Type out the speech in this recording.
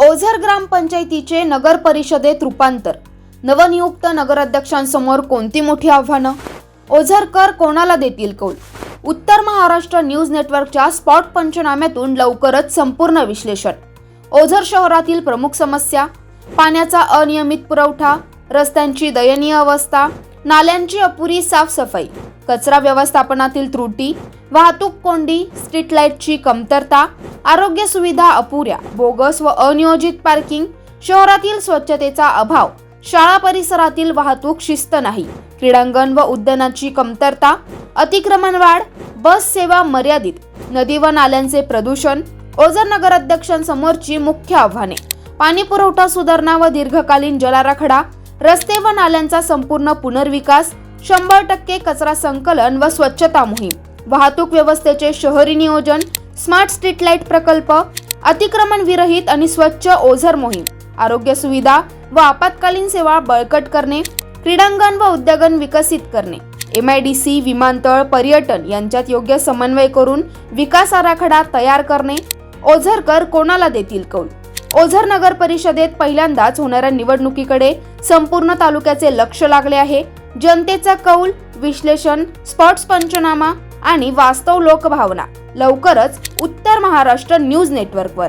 ओझर ग्रामपंचायतीचे नगर परिषदेत रूपांतर. नवनियुक्त नगराध्यक्षांसमोर कोणती मोठी आव्हानं? ओझरकर कोणाला देतील कौल? उत्तर महाराष्ट्र न्यूज नेटवर्कच्या स्पॉट पंचनाम्यातून लवकरच संपूर्ण विश्लेषण. ओझर शहरातील प्रमुख समस्या पाण्याचा अनियमित पुरवठा रस्त्यांची दयनीय अवस्था नाल्यांची अपुरी साफसफाई. कचरा व्यवस्थापनातील त्रुटी वाहतूक कोंडी स्ट्रीट लाईटची कमतरता आरोग्य सुविधा अपुऱ्या बोगस व अनियोजित पार्किंग शहरातील स्वच्छतेचा अभाव शाळा परिसरातील वाहतूक शिस्त नाही क्रीडांगण व उद्यानाची कमतरता अतिक्रमण वाढ बस सेवा मर्यादित नदी व नाल्यांचे प्रदूषण ओझर नगराध्यक्षांसमोरची मुख्य आव्हाने पाणी पुरवठा सुधारणा व दीर्घकालीन जलाराखडा रस्ते व नाल्यांचा संपूर्ण पुनर्विकास शंभर टक्के कचरा संकलन व स्वच्छता मोहीम. वाहतूक व्यवस्थेचे शहरी नियोजन स्मार्ट स्ट्रीट लाइट प्रकल्प अतिक्रमण विरहित आणि स्वच्छ ओझर मोहीम आरोग्य सुविधा व आपत्कालीन सेवा बळकट करणे क्रीडांगण व उद्योगन विकसित करणे. एम आय डी सी विमानतळ पर्यटन यांच्यात योग्य समन्वय करून विकास आराखडा तयार करणे ओझरकर कोणाला देतील कौल? ओझर नगर परिषदेत पहिल्यांदाच होणाऱ्या निवडणुकीकडे संपूर्ण तालुक्याचे लक्ष लागले आहे. जनतेचा कौल विश्लेषण स्पॉट्स पंचनामा आणि वास्तव लोकभावना. लवकरच उत्तर महाराष्ट्र न्यूज नेटवर्कवर.